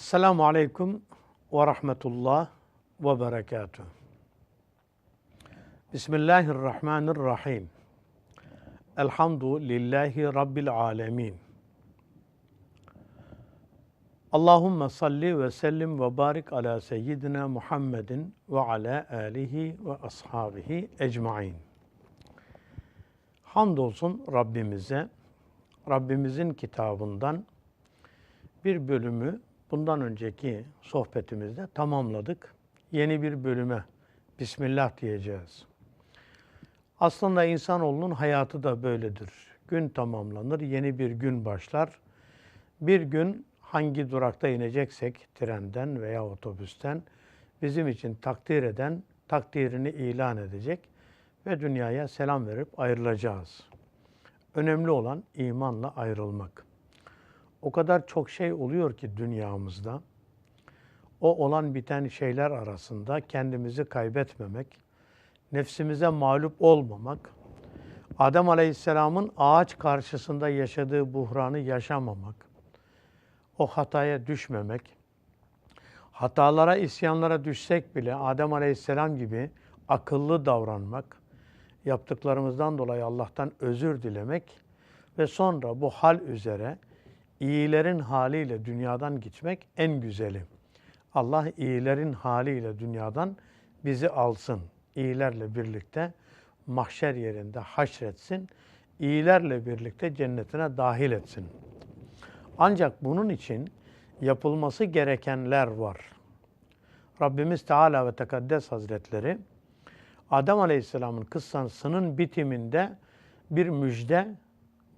Selamun Aleyküm ve Rahmetullah ve Berekatuhu. Bismillahirrahmanirrahim. Elhamdülillahi Rabbil Alemin. Allahümme salli ve sellim ve barik ala seyyidina Muhammedin ve ala alihi ve ashabihi ecmain. Hamdolsun Rabbimize, Rabbimizin kitabından bir bölümü bundan önceki sohbetimizde tamamladık. Yeni bir bölüme Bismillah diyeceğiz. Aslında insanoğlunun hayatı da böyledir. Gün tamamlanır, yeni bir gün başlar. Bir gün hangi durakta ineceksek trenden veya otobüsten bizim için takdir eden takdirini ilan edecek ve dünyaya selam verip ayrılacağız. Önemli olan imanla ayrılmak. O kadar çok şey oluyor ki dünyamızda. O olan biten şeyler arasında kendimizi kaybetmemek, nefsimize mağlup olmamak, Adem Aleyhisselam'ın ağaç karşısında yaşadığı buhranı yaşamamak, o hataya düşmemek, hatalara, isyanlara düşsek bile Adem Aleyhisselam gibi akıllı davranmak, yaptıklarımızdan dolayı Allah'tan özür dilemek ve sonra bu hal üzere iyilerin haliyle dünyadan gitmek en güzeli. Allah iyilerin haliyle dünyadan bizi alsın. İyilerle birlikte mahşer yerinde haşretsin. İyilerle birlikte cennetine dahil etsin. Ancak bunun için yapılması gerekenler var. Rabbimiz Teala ve Tekaddes Hazretleri Adem Aleyhisselam'ın kıssasının bitiminde bir müjde,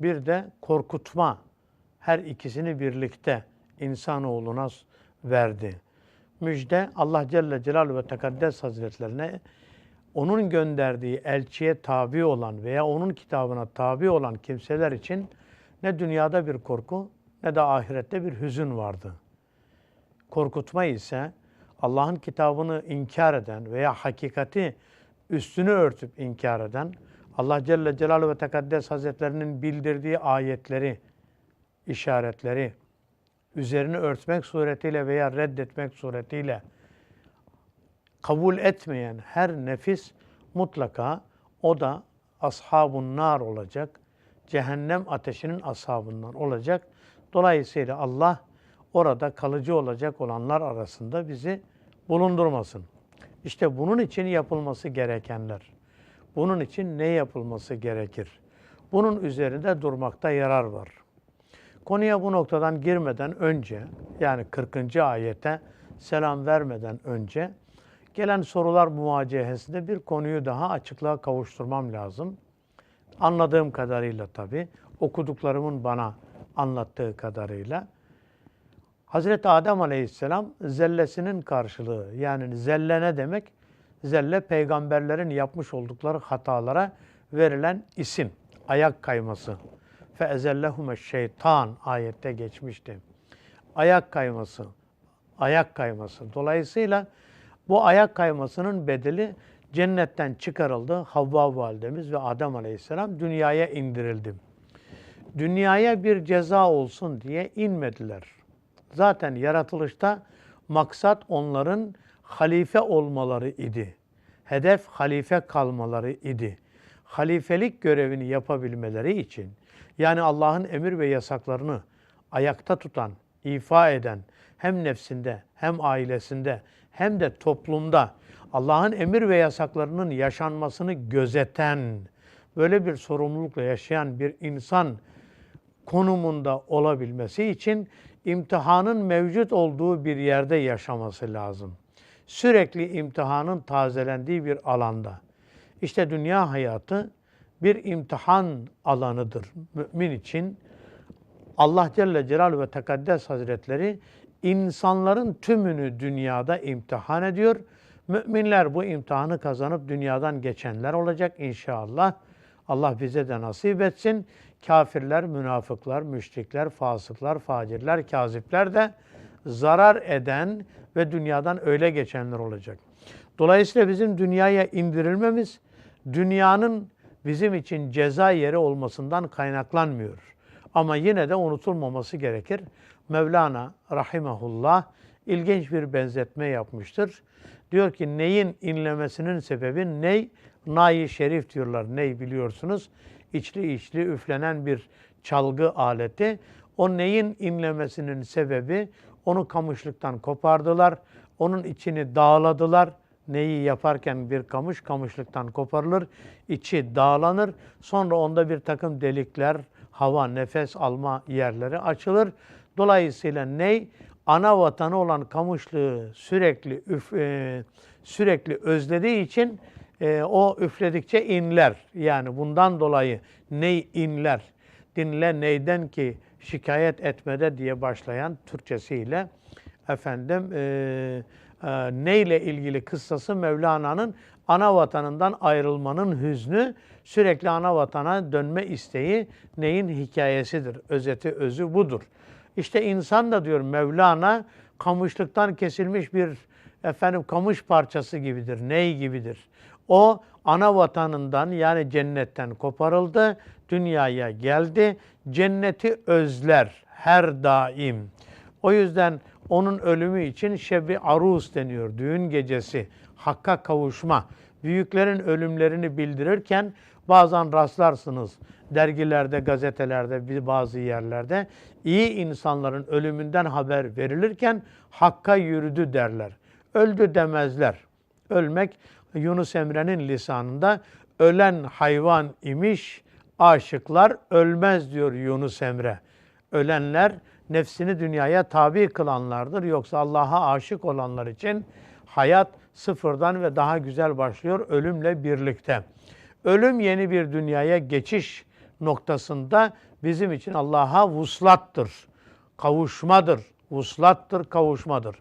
bir de korkutma her ikisini birlikte insanoğluna verdi. Müjde Allah Celle Celaluhu ve Tekaddes Hazretlerine onun gönderdiği elçiye tabi olan veya onun kitabına tabi olan kimseler için ne dünyada bir korku ne de ahirette bir hüzün vardı. Korkutma ise Allah'ın kitabını inkar eden veya hakikati üstünü örtüp inkar eden, Allah Celle Celaluhu ve Tekaddes Hazretlerinin bildirdiği ayetleri, işaretleri üzerini örtmek suretiyle veya reddetmek suretiyle kabul etmeyen her nefis mutlaka o da ashabun nar olacak. Cehennem ateşinin ashabından olacak. Dolayısıyla Allah orada kalıcı olacak olanlar arasında bizi bulundurmasın. İşte bunun için yapılması gerekenler. Bunun için ne yapılması gerekir? Bunun üzerinde durmakta yarar var. Konuya bu noktadan girmeden önce yani 40. ayete selam vermeden önce gelen sorular muvacehesinde bir konuyu daha açıklığa kavuşturmam lazım. Anladığım kadarıyla tabi, okuduklarımın bana anlattığı kadarıyla. Hazreti Adem Aleyhisselam zellesinin karşılığı yani zelle ne demek? Zelle peygamberlerin yapmış oldukları hatalara verilen isim, ayak kayması feezellehume şeytan ayette geçmişti. Ayak kayması, ayak kayması. Dolayısıyla bu ayak kaymasının bedeli cennetten çıkarıldı. Havva validemiz ve Adem aleyhisselam dünyaya indirildi. Dünyaya bir ceza olsun diye inmediler. Zaten yaratılışta maksat onların halife olmaları idi. Hedef halife kalmaları idi. Halifelik görevini yapabilmeleri için yani Allah'ın emir ve yasaklarını ayakta tutan, ifa eden hem nefsinde hem ailesinde hem de toplumda Allah'ın emir ve yasaklarının yaşanmasını gözeten, böyle bir sorumlulukla yaşayan bir insan konumunda olabilmesi için imtihanın mevcut olduğu bir yerde yaşaması lazım. Sürekli imtihanın tazelendiği bir alanda. İşte dünya hayatı bir imtihan alanıdır mümin için. Allah Celle Celaluhu ve Tekaddes Hazretleri insanların tümünü dünyada imtihan ediyor. Müminler bu imtihanı kazanıp dünyadan geçenler olacak inşallah. Allah bize de nasip etsin. Kafirler, münafıklar, müşrikler, fasıklar, facirler, kazipler de zarar eden ve dünyadan öyle geçenler olacak. Dolayısıyla bizim dünyaya indirilmemiz, dünyanın bizim için ceza yeri olmasından kaynaklanmıyor. Ama yine de unutulmaması gerekir. Mevlana rahimahullah ilginç bir benzetme yapmıştır. Diyor ki neyin inlemesinin sebebi ney? Nayi şerif diyorlar. Ney biliyorsunuz? İçli içli üflenen bir çalgı aleti. O neyin inlemesinin sebebi onu kamışlıktan kopardılar. Onun içini dağladılar. Neyi yaparken bir kamış kamışlıktan koparılır. içi dağlanır. Sonra onda bir takım delikler, hava, nefes alma yerleri açılır. Dolayısıyla ney? Ana vatanı olan kamışlığı sürekli üf, e, sürekli özlediği için e, o üfledikçe inler. Yani bundan dolayı ney inler. Dinle neyden ki şikayet etmede diye başlayan Türkçesiyle efendim e, e, neyle ilgili kıssası Mevlana'nın ana vatanından ayrılmanın hüznü, sürekli ana vatana dönme isteği neyin hikayesidir. Özeti, özü budur. İşte insan da diyor Mevlana kamışlıktan kesilmiş bir efendim kamış parçası gibidir. Ney gibidir. O ana vatanından yani cennetten koparıldı, dünyaya geldi. Cenneti özler her daim. O yüzden onun ölümü için şebi aruz deniyor. Düğün gecesi, hakka kavuşma. Büyüklerin ölümlerini bildirirken bazen rastlarsınız dergilerde, gazetelerde, bazı yerlerde iyi insanların ölümünden haber verilirken hakka yürüdü derler. Öldü demezler. Ölmek Yunus Emre'nin lisanında ölen hayvan imiş, aşıklar ölmez diyor Yunus Emre. Ölenler nefsini dünyaya tabi kılanlardır. Yoksa Allah'a aşık olanlar için hayat sıfırdan ve daha güzel başlıyor ölümle birlikte. Ölüm yeni bir dünyaya geçiş noktasında bizim için Allah'a vuslattır. Kavuşmadır. Vuslattır, kavuşmadır.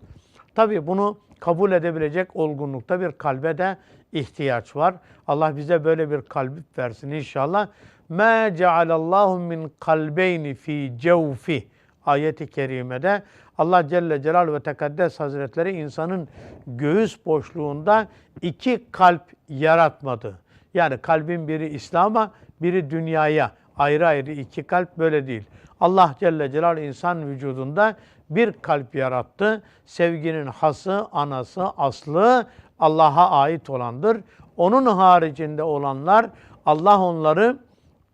Tabi bunu kabul edebilecek olgunlukta bir kalbe de ihtiyaç var. Allah bize böyle bir kalbi versin inşallah. Ma cealallahu min kalbeyni fi cevfi. Ayeti kerimede Allah Celle Celal ve Tekaddes Hazretleri insanın göğüs boşluğunda iki kalp yaratmadı. Yani kalbin biri İslam'a, biri dünyaya. Ayrı ayrı iki kalp böyle değil. Allah Celle Celal insan vücudunda bir kalp yarattı. Sevginin hası, anası, aslı Allah'a ait olandır. Onun haricinde olanlar Allah onları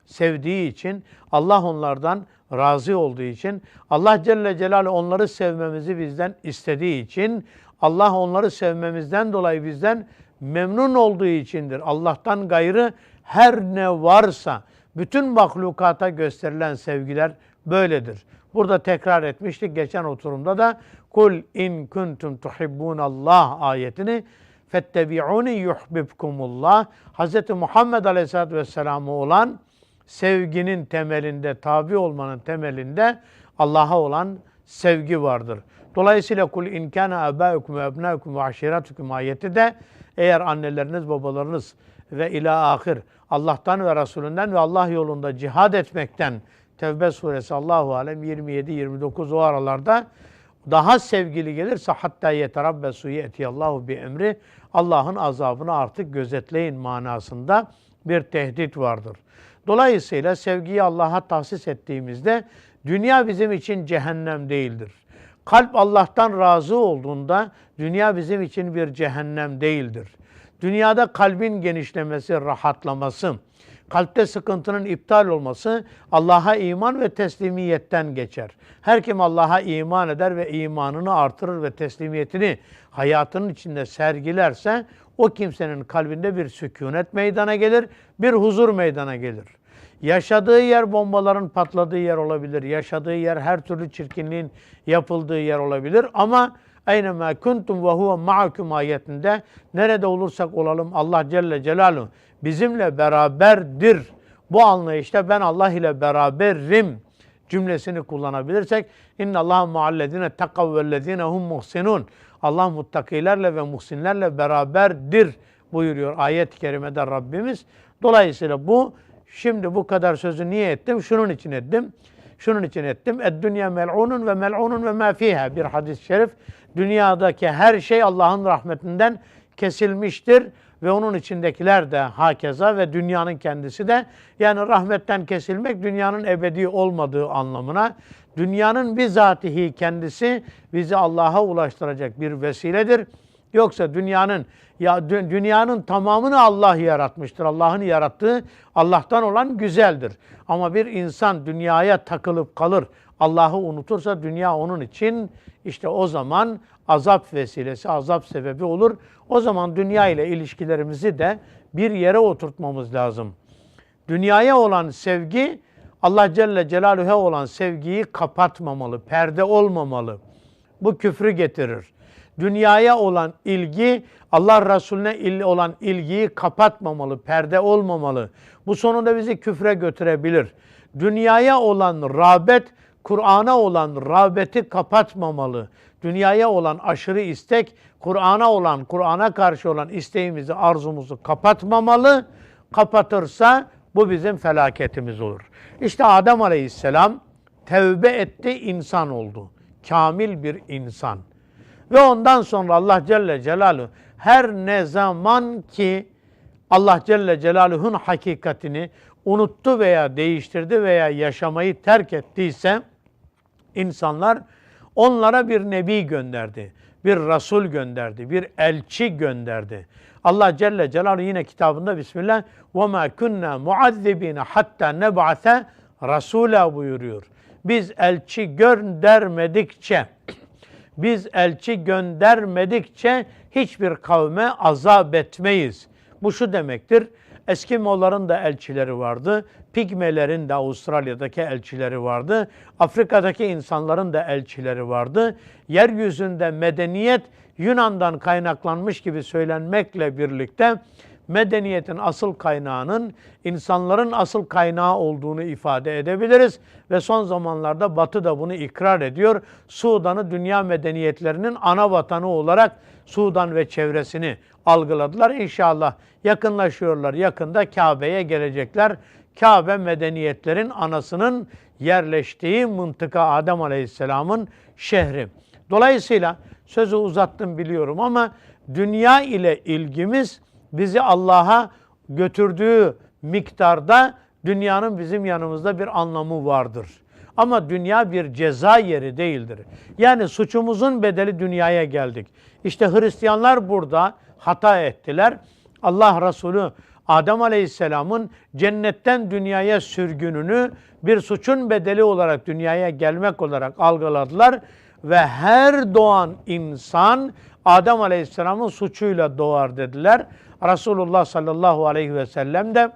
sevdiği için, Allah onlardan razı olduğu için, Allah Celle Celaluhu onları sevmemizi bizden istediği için, Allah onları sevmemizden dolayı bizden memnun olduğu içindir. Allah'tan gayrı her ne varsa bütün mahlukata gösterilen sevgiler böyledir. Burada tekrar etmiştik geçen oturumda da kul in kuntum tuhibbun Allah ayetini fettebi'uni yuhibbukumullah Hz. Muhammed Aleyhisselatü Vesselam'a olan sevginin temelinde, tabi olmanın temelinde Allah'a olan sevgi vardır. Dolayısıyla kul in kana abaukum ve ebnaukum ve aşiretukum ayeti de eğer anneleriniz, babalarınız ve ila ahir Allah'tan ve Resulünden ve Allah yolunda cihad etmekten Tevbe suresi Allahu alem 27 29 o aralarda daha sevgili gelirse hatta yeterabbesu Allahu bi emri Allah'ın azabını artık gözetleyin manasında bir tehdit vardır. Dolayısıyla sevgiyi Allah'a tahsis ettiğimizde dünya bizim için cehennem değildir. Kalp Allah'tan razı olduğunda dünya bizim için bir cehennem değildir. Dünyada kalbin genişlemesi, rahatlaması, kalpte sıkıntının iptal olması Allah'a iman ve teslimiyetten geçer. Her kim Allah'a iman eder ve imanını artırır ve teslimiyetini hayatının içinde sergilerse o kimsenin kalbinde bir sükunet meydana gelir, bir huzur meydana gelir. Yaşadığı yer bombaların patladığı yer olabilir. Yaşadığı yer her türlü çirkinliğin yapıldığı yer olabilir. Ama Eynemâ kuntum ve huve ma'akum ayetinde nerede olursak olalım Allah Celle Celaluhu bizimle beraberdir. Bu anlayışta ben Allah ile beraberim cümlesini kullanabilirsek inna Allah ma'allezine takav vellezine hum muhsinun. Allah muttakilerle ve muhsinlerle beraberdir buyuruyor ayet-i kerimede Rabbimiz. Dolayısıyla bu şimdi bu kadar sözü niye ettim? Şunun için ettim. Şunun için ettim. Ed dünya mel'unun ve mel'unun ve ma fiha bir hadis-i şerif. Dünyadaki her şey Allah'ın rahmetinden kesilmiştir ve onun içindekiler de hakeza ve dünyanın kendisi de yani rahmetten kesilmek dünyanın ebedi olmadığı anlamına dünyanın bizatihi kendisi bizi Allah'a ulaştıracak bir vesiledir. Yoksa dünyanın ya dünyanın tamamını Allah yaratmıştır. Allah'ın yarattığı Allah'tan olan güzeldir. Ama bir insan dünyaya takılıp kalır, Allah'ı unutursa dünya onun için işte o zaman azap vesilesi, azap sebebi olur. O zaman dünya ile ilişkilerimizi de bir yere oturtmamız lazım. Dünyaya olan sevgi Allah Celle Celaluhu'ya olan sevgiyi kapatmamalı, perde olmamalı. Bu küfrü getirir. Dünyaya olan ilgi Allah Resulüne olan ilgiyi kapatmamalı, perde olmamalı. Bu sonunda bizi küfre götürebilir. Dünyaya olan rağbet, Kur'an'a olan rağbeti kapatmamalı. Dünyaya olan aşırı istek, Kur'an'a olan, Kur'an'a karşı olan isteğimizi, arzumuzu kapatmamalı. Kapatırsa bu bizim felaketimiz olur. İşte Adem Aleyhisselam tevbe etti, insan oldu. Kamil bir insan. Ve ondan sonra Allah Celle Celaluhu her ne zaman ki Allah Celle Celaluhu'nun hakikatini unuttu veya değiştirdi veya yaşamayı terk ettiyse insanlar onlara bir nebi gönderdi, bir rasul gönderdi, bir elçi gönderdi. Allah Celle Celaluhu yine kitabında Bismillah ve ma kunna muazzibina hatta neb'ase rasula buyuruyor. Biz elçi göndermedikçe biz elçi göndermedikçe hiçbir kavme azap etmeyiz. Bu şu demektir. Eskimoların da elçileri vardı. Pigmelerin de Avustralya'daki elçileri vardı. Afrika'daki insanların da elçileri vardı. Yeryüzünde medeniyet Yunan'dan kaynaklanmış gibi söylenmekle birlikte medeniyetin asıl kaynağının insanların asıl kaynağı olduğunu ifade edebiliriz ve son zamanlarda Batı da bunu ikrar ediyor. Sudan'ı dünya medeniyetlerinin ana vatanı olarak Sudan ve çevresini algıladılar. İnşallah yakınlaşıyorlar. Yakında Kabe'ye gelecekler. Kabe medeniyetlerin anasının yerleştiği mıntıka Adem Aleyhisselam'ın şehri. Dolayısıyla sözü uzattım biliyorum ama dünya ile ilgimiz bizi Allah'a götürdüğü miktarda dünyanın bizim yanımızda bir anlamı vardır. Ama dünya bir ceza yeri değildir. Yani suçumuzun bedeli dünyaya geldik. İşte Hristiyanlar burada hata ettiler. Allah Resulü Adem Aleyhisselam'ın cennetten dünyaya sürgününü bir suçun bedeli olarak dünyaya gelmek olarak algıladılar ve her doğan insan Adem Aleyhisselam'ın suçuyla doğar dediler. Resulullah sallallahu aleyhi ve sellem de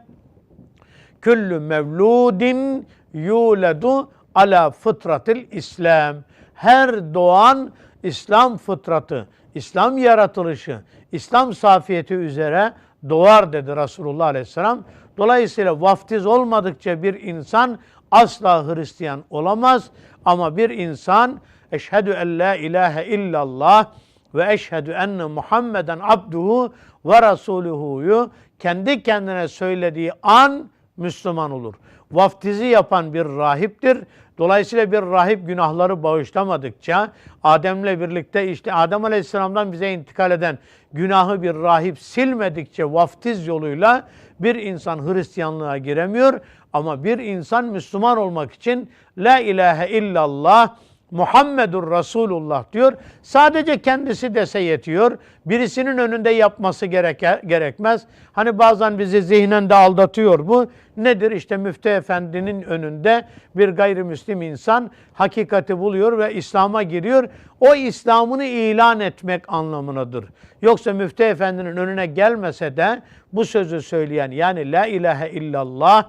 küllü mevludin yuledu ala fıtratil İslam. Her doğan İslam fıtratı, İslam yaratılışı, İslam safiyeti üzere doğar dedi Resulullah Aleyhisselam. Dolayısıyla vaftiz olmadıkça bir insan asla Hristiyan olamaz. Ama bir insan eşhedü en la ilahe illallah ve eşhedü enne Muhammeden abduhu ve rasuluhu'yu kendi kendine söylediği an Müslüman olur. Vaftizi yapan bir rahiptir. Dolayısıyla bir rahip günahları bağışlamadıkça Adem'le birlikte işte Adem Aleyhisselam'dan bize intikal eden günahı bir rahip silmedikçe vaftiz yoluyla bir insan Hristiyanlığa giremiyor. Ama bir insan Müslüman olmak için La ilahe illallah Muhammedur Resulullah diyor. Sadece kendisi dese yetiyor. Birisinin önünde yapması gereke, gerekmez. Hani bazen bizi zihnen de aldatıyor bu. Nedir? İşte müftü efendinin önünde bir gayrimüslim insan hakikati buluyor ve İslam'a giriyor. O İslam'ını ilan etmek anlamınadır. Yoksa müftü efendinin önüne gelmese de bu sözü söyleyen yani la ilahe illallah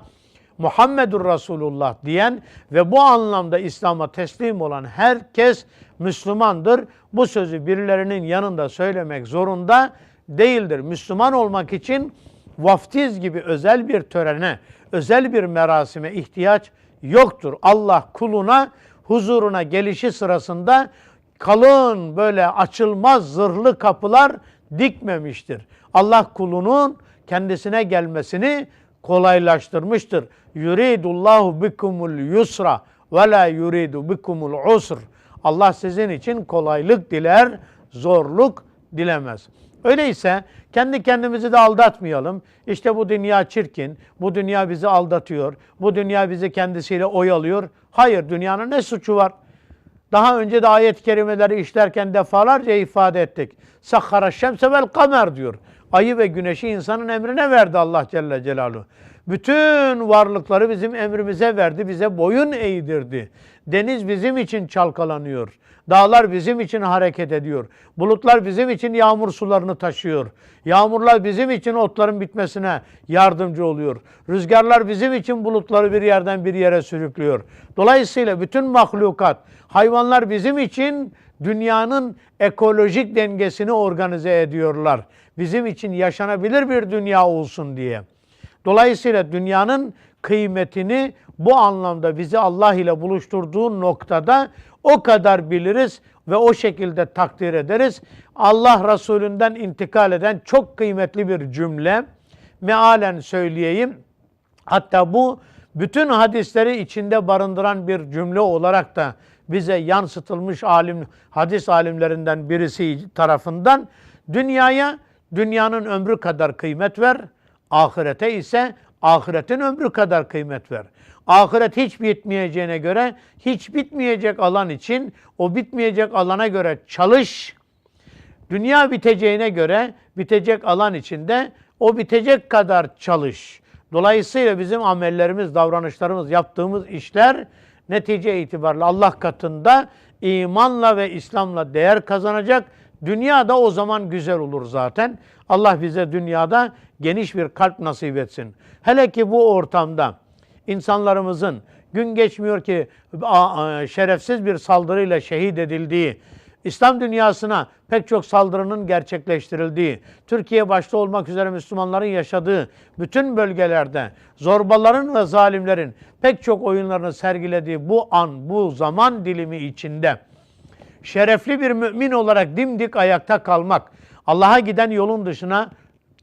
Muhammedur Resulullah diyen ve bu anlamda İslam'a teslim olan herkes Müslümandır. Bu sözü birilerinin yanında söylemek zorunda değildir. Müslüman olmak için vaftiz gibi özel bir törene, özel bir merasime ihtiyaç yoktur. Allah kuluna huzuruna gelişi sırasında kalın böyle açılmaz zırhlı kapılar dikmemiştir. Allah kulunun kendisine gelmesini kolaylaştırmıştır. Yuridullahu bikumul yusra ve la yuridu bikumul usr. Allah sizin için kolaylık diler, zorluk dilemez. Öyleyse kendi kendimizi de aldatmayalım. İşte bu dünya çirkin, bu dünya bizi aldatıyor, bu dünya bizi kendisiyle oyalıyor. Hayır, dünyanın ne suçu var? Daha önce de ayet-i kerimeleri işlerken defalarca ifade ettik. Sakhara şemse vel kamer diyor. Ayı ve güneşi insanın emrine verdi Allah Celle Celaluhu. Bütün varlıkları bizim emrimize verdi, bize boyun eğdirdi. Deniz bizim için çalkalanıyor. Dağlar bizim için hareket ediyor. Bulutlar bizim için yağmur sularını taşıyor. Yağmurlar bizim için otların bitmesine yardımcı oluyor. Rüzgarlar bizim için bulutları bir yerden bir yere sürüklüyor. Dolayısıyla bütün mahlukat, hayvanlar bizim için dünyanın ekolojik dengesini organize ediyorlar. Bizim için yaşanabilir bir dünya olsun diye. Dolayısıyla dünyanın kıymetini bu anlamda bizi Allah ile buluşturduğu noktada o kadar biliriz ve o şekilde takdir ederiz. Allah Resulünden intikal eden çok kıymetli bir cümle. Mealen söyleyeyim. Hatta bu bütün hadisleri içinde barındıran bir cümle olarak da bize yansıtılmış alim hadis alimlerinden birisi tarafından dünyaya dünyanın ömrü kadar kıymet ver, ahirete ise ahiretin ömrü kadar kıymet ver. Ahiret hiç bitmeyeceğine göre hiç bitmeyecek alan için o bitmeyecek alana göre çalış. Dünya biteceğine göre bitecek alan içinde o bitecek kadar çalış. Dolayısıyla bizim amellerimiz, davranışlarımız, yaptığımız işler netice itibariyle Allah katında imanla ve İslam'la değer kazanacak. Dünya da o zaman güzel olur zaten. Allah bize dünyada geniş bir kalp nasip etsin. Hele ki bu ortamda insanlarımızın gün geçmiyor ki şerefsiz bir saldırıyla şehit edildiği, İslam dünyasına pek çok saldırının gerçekleştirildiği, Türkiye başta olmak üzere Müslümanların yaşadığı bütün bölgelerde zorbaların ve zalimlerin pek çok oyunlarını sergilediği bu an, bu zaman dilimi içinde şerefli bir mümin olarak dimdik ayakta kalmak, Allah'a giden yolun dışına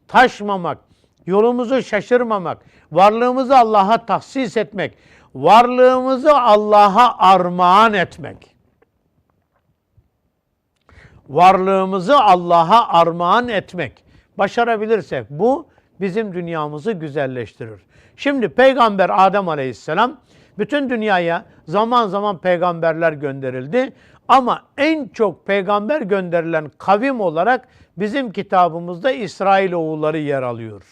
taşmamak, yolumuzu şaşırmamak, varlığımızı Allah'a tahsis etmek, varlığımızı Allah'a armağan etmek. Varlığımızı Allah'a armağan etmek. Başarabilirsek bu bizim dünyamızı güzelleştirir. Şimdi Peygamber Adem Aleyhisselam bütün dünyaya zaman zaman peygamberler gönderildi. Ama en çok peygamber gönderilen kavim olarak bizim kitabımızda İsrail oğulları yer alıyor.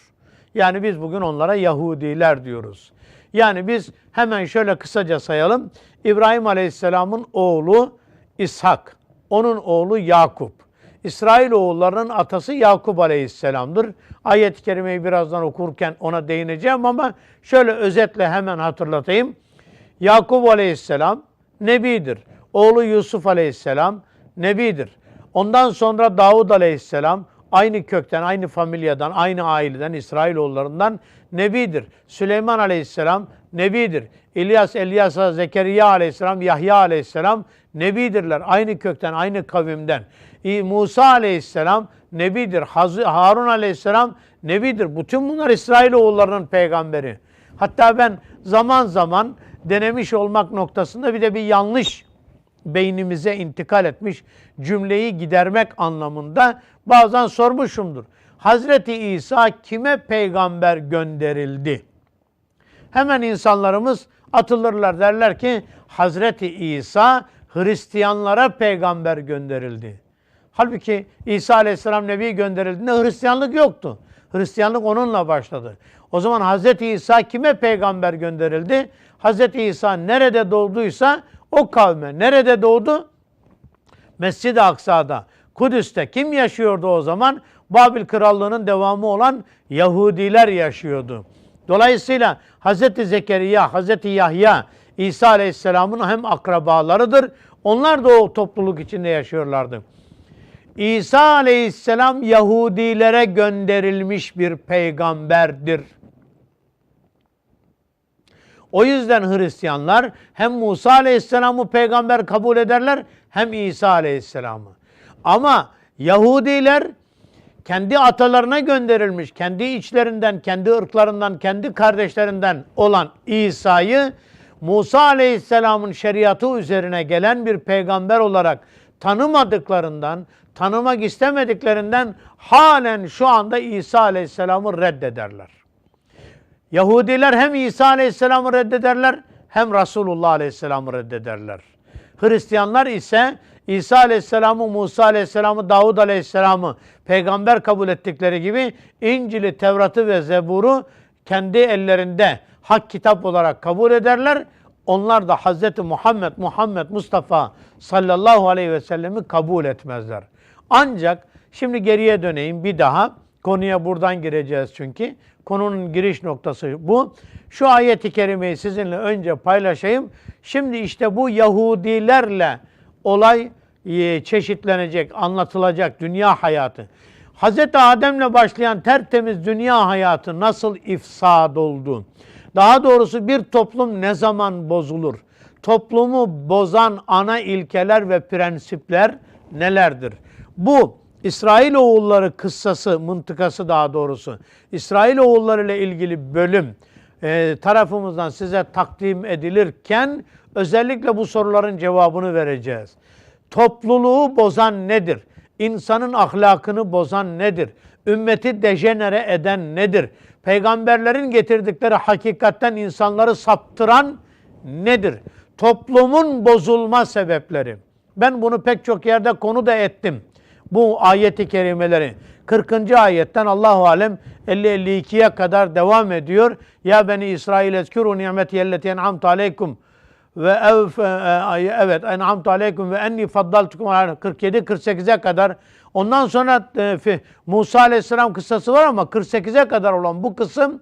Yani biz bugün onlara Yahudiler diyoruz. Yani biz hemen şöyle kısaca sayalım. İbrahim Aleyhisselam'ın oğlu İshak, onun oğlu Yakup. İsrail oğullarının atası Yakup Aleyhisselam'dır. Ayet-i Kerime'yi birazdan okurken ona değineceğim ama şöyle özetle hemen hatırlatayım. Yakup Aleyhisselam Nebidir. Oğlu Yusuf Aleyhisselam Nebidir. Ondan sonra Davud Aleyhisselam aynı kökten, aynı familyadan, aynı aileden, İsrailoğullarından Nebidir. Süleyman Aleyhisselam Nebidir. İlyas, Elyasa, Zekeriya Aleyhisselam, Yahya Aleyhisselam Nebidirler. Aynı kökten, aynı kavimden. Musa Aleyhisselam Nebidir. Harun Aleyhisselam Nebidir. Bütün bunlar İsrailoğullarının peygamberi. Hatta ben zaman zaman denemiş olmak noktasında bir de bir yanlış beynimize intikal etmiş cümleyi gidermek anlamında bazen sormuşumdur. Hazreti İsa kime peygamber gönderildi? Hemen insanlarımız atılırlar derler ki Hazreti İsa Hristiyanlara peygamber gönderildi. Halbuki İsa Aleyhisselam Nebi gönderildiğinde Hristiyanlık yoktu. Hristiyanlık onunla başladı. O zaman Hazreti İsa kime peygamber gönderildi? Hazreti İsa nerede doğduysa o kavme nerede doğdu? Mescid-i Aksa'da, Kudüs'te kim yaşıyordu o zaman? Babil Krallığı'nın devamı olan Yahudiler yaşıyordu. Dolayısıyla Hz. Zekeriya, Hz. Yahya, İsa Aleyhisselam'ın hem akrabalarıdır. Onlar da o topluluk içinde yaşıyorlardı. İsa Aleyhisselam Yahudilere gönderilmiş bir peygamberdir. O yüzden Hristiyanlar hem Musa Aleyhisselam'ı peygamber kabul ederler hem İsa Aleyhisselam'ı. Ama Yahudiler kendi atalarına gönderilmiş, kendi içlerinden, kendi ırklarından, kendi kardeşlerinden olan İsa'yı Musa Aleyhisselam'ın şeriatı üzerine gelen bir peygamber olarak tanımadıklarından, tanımak istemediklerinden halen şu anda İsa Aleyhisselam'ı reddederler. Yahudiler hem İsa Aleyhisselam'ı reddederler hem Resulullah Aleyhisselam'ı reddederler. Hristiyanlar ise İsa Aleyhisselam'ı, Musa Aleyhisselam'ı, Davud Aleyhisselam'ı peygamber kabul ettikleri gibi İncil'i, Tevrat'ı ve Zebur'u kendi ellerinde hak kitap olarak kabul ederler. Onlar da Hz. Muhammed, Muhammed Mustafa sallallahu aleyhi ve sellemi kabul etmezler. Ancak şimdi geriye döneyim bir daha. Konuya buradan gireceğiz çünkü. Konunun giriş noktası bu. Şu ayeti kerimeyi sizinle önce paylaşayım. Şimdi işte bu Yahudilerle olay e, çeşitlenecek, anlatılacak dünya hayatı. Hz. Adem'le başlayan tertemiz dünya hayatı nasıl ifsad oldu? Daha doğrusu bir toplum ne zaman bozulur? Toplumu bozan ana ilkeler ve prensipler nelerdir? Bu İsrail oğulları kıssası, mıntıkası daha doğrusu. İsrail oğulları ile ilgili bölüm e, tarafımızdan size takdim edilirken özellikle bu soruların cevabını vereceğiz. Topluluğu bozan nedir? İnsanın ahlakını bozan nedir? Ümmeti dejenere eden nedir? Peygamberlerin getirdikleri hakikatten insanları saptıran nedir? Toplumun bozulma sebepleri. Ben bunu pek çok yerde konu da ettim. Bu ayeti kerimeleri 40. ayetten Allahu alem 50-52'ye kadar devam ediyor. Ya beni İsrail ezkuru nimeti elleti en'amtu aleykum ve ev e, evet en'amtu aleykum ve enni faddaltukum 47 48'e kadar ondan sonra e, Musa Aleyhisselam kıssası var ama 48'e kadar olan bu kısım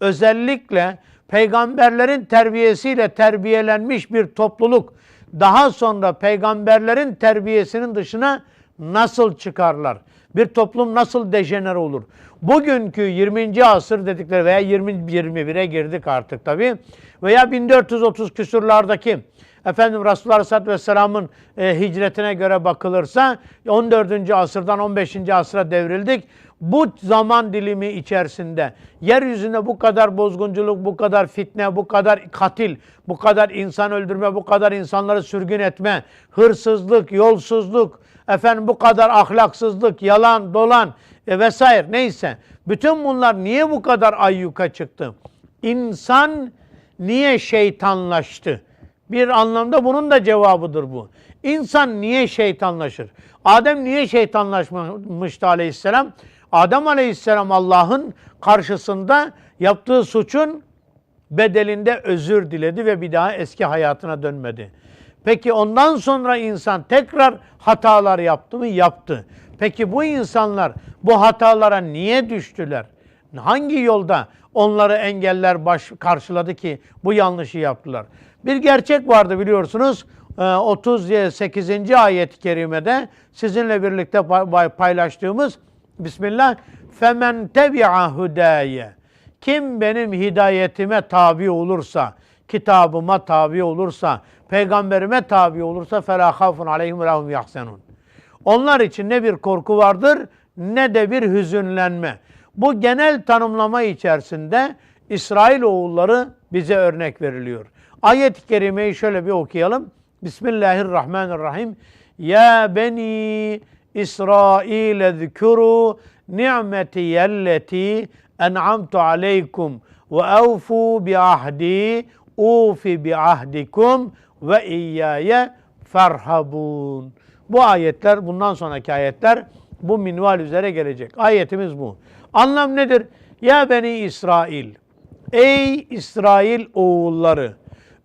özellikle peygamberlerin terbiyesiyle terbiyelenmiş bir topluluk daha sonra peygamberlerin terbiyesinin dışına nasıl çıkarlar? Bir toplum nasıl dejener olur? Bugünkü 20. asır dedikleri veya 20 21'e girdik artık tabi. Veya 1430 küsurlardaki efendim Resulullah Aleyhisselatü Vesselam'ın e, hicretine göre bakılırsa 14. asırdan 15. asıra devrildik. Bu zaman dilimi içerisinde yeryüzünde bu kadar bozgunculuk, bu kadar fitne, bu kadar katil, bu kadar insan öldürme, bu kadar insanları sürgün etme, hırsızlık, yolsuzluk, efendim bu kadar ahlaksızlık, yalan, dolan e, vesaire neyse. Bütün bunlar niye bu kadar ayyuka çıktı? İnsan niye şeytanlaştı? Bir anlamda bunun da cevabıdır bu. İnsan niye şeytanlaşır? Adem niye şeytanlaşmıştı aleyhisselam? Adem aleyhisselam Allah'ın karşısında yaptığı suçun bedelinde özür diledi ve bir daha eski hayatına dönmedi. Peki ondan sonra insan tekrar hatalar yaptı mı? Yaptı. Peki bu insanlar bu hatalara niye düştüler? Hangi yolda onları engeller baş karşıladı ki bu yanlışı yaptılar? Bir gerçek vardı biliyorsunuz. 38. Ee, ayet-i kerimede sizinle birlikte paylaştığımız Bismillah femen tebi'a hudaye kim benim hidayetime tabi olursa, kitabıma tabi olursa, peygamberime tabi olursa fela hafun aleyhim ve lahum yahsenun. Onlar için ne bir korku vardır ne de bir hüzünlenme. Bu genel tanımlama içerisinde İsrail oğulları bize örnek veriliyor. Ayet-i kerimeyi şöyle bir okuyalım. Bismillahirrahmanirrahim. Ya beni İsrail zkuru ni'meti yelleti en'amtu aleykum ve evfu bi ahdi ufi bi ahdikum ve iyyaya ferhabun. Bu ayetler, bundan sonraki ayetler bu minval üzere gelecek. Ayetimiz bu. Anlam nedir? Ya beni İsrail. Ey İsrail oğulları.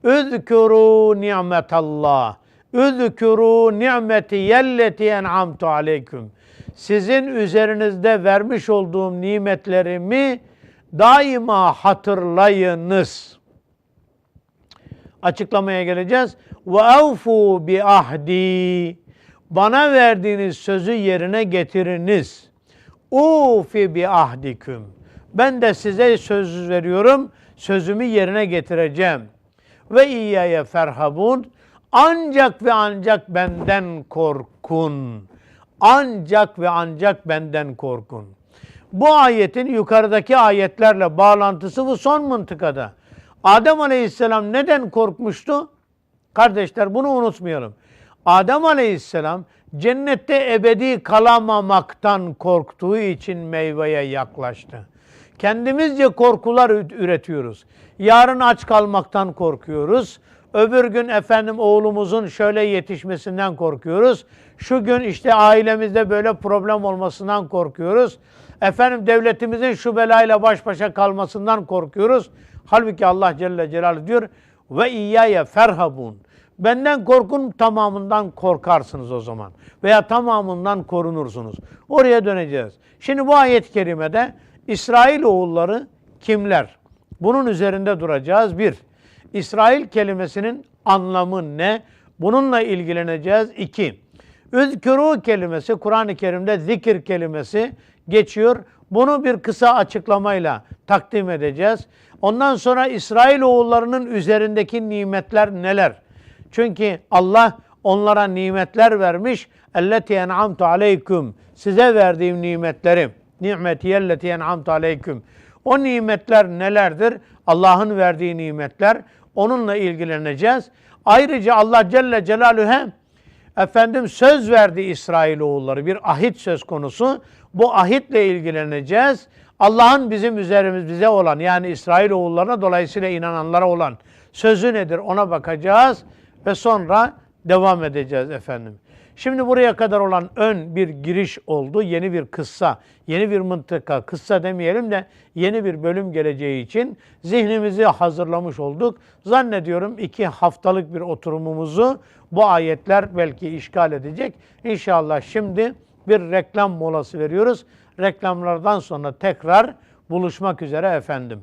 Üzkuru ni'metallah. Üzkuru ni'meti yelleti en'amtu aleyküm. Sizin üzerinizde vermiş olduğum nimetlerimi daima hatırlayınız açıklamaya geleceğiz. Ve evfu bi ahdi. Bana verdiğiniz sözü yerine getiriniz. Ufi bi ahdiküm. Ben de size söz veriyorum. Sözümü yerine getireceğim. Ve iyyeye ferhabun. Ancak ve ancak benden korkun. Ancak ve ancak benden korkun. Bu ayetin yukarıdaki ayetlerle bağlantısı bu son mıntıkada. Adem Aleyhisselam neden korkmuştu? Kardeşler bunu unutmayalım. Adem Aleyhisselam cennette ebedi kalamamaktan korktuğu için meyveye yaklaştı. Kendimizce korkular üretiyoruz. Yarın aç kalmaktan korkuyoruz. Öbür gün efendim oğlumuzun şöyle yetişmesinden korkuyoruz. Şu gün işte ailemizde böyle problem olmasından korkuyoruz. Efendim devletimizin şu belayla baş başa kalmasından korkuyoruz. Halbuki Allah Celle Celaluhu diyor ve iyyaya ferhabun. Benden korkun tamamından korkarsınız o zaman. Veya tamamından korunursunuz. Oraya döneceğiz. Şimdi bu ayet-i kerimede İsrail oğulları kimler? Bunun üzerinde duracağız. Bir, İsrail kelimesinin anlamı ne? Bununla ilgileneceğiz. İki, Üzkürü kelimesi Kur'an-ı Kerim'de zikir kelimesi geçiyor. Bunu bir kısa açıklamayla takdim edeceğiz. Ondan sonra İsrail oğullarının üzerindeki nimetler neler? Çünkü Allah onlara nimetler vermiş. Elleti en'amtu aleyküm. Size verdiğim nimetlerim. Nimetiyelleti en'amtu aleyküm. O nimetler nelerdir? Allah'ın verdiği nimetler. Onunla ilgileneceğiz. Ayrıca Allah Celle Celaluhu efendim söz verdi İsrailoğulları. Bir ahit söz konusu. Bu ahitle ilgileneceğiz. Allah'ın bizim üzerimiz bize olan yani İsrailoğullarına dolayısıyla inananlara olan sözü nedir ona bakacağız ve sonra devam edeceğiz efendim. Şimdi buraya kadar olan ön bir giriş oldu. Yeni bir kıssa, yeni bir mıntıka, kıssa demeyelim de yeni bir bölüm geleceği için zihnimizi hazırlamış olduk. Zannediyorum iki haftalık bir oturumumuzu bu ayetler belki işgal edecek. İnşallah şimdi bir reklam molası veriyoruz. Reklamlardan sonra tekrar buluşmak üzere efendim.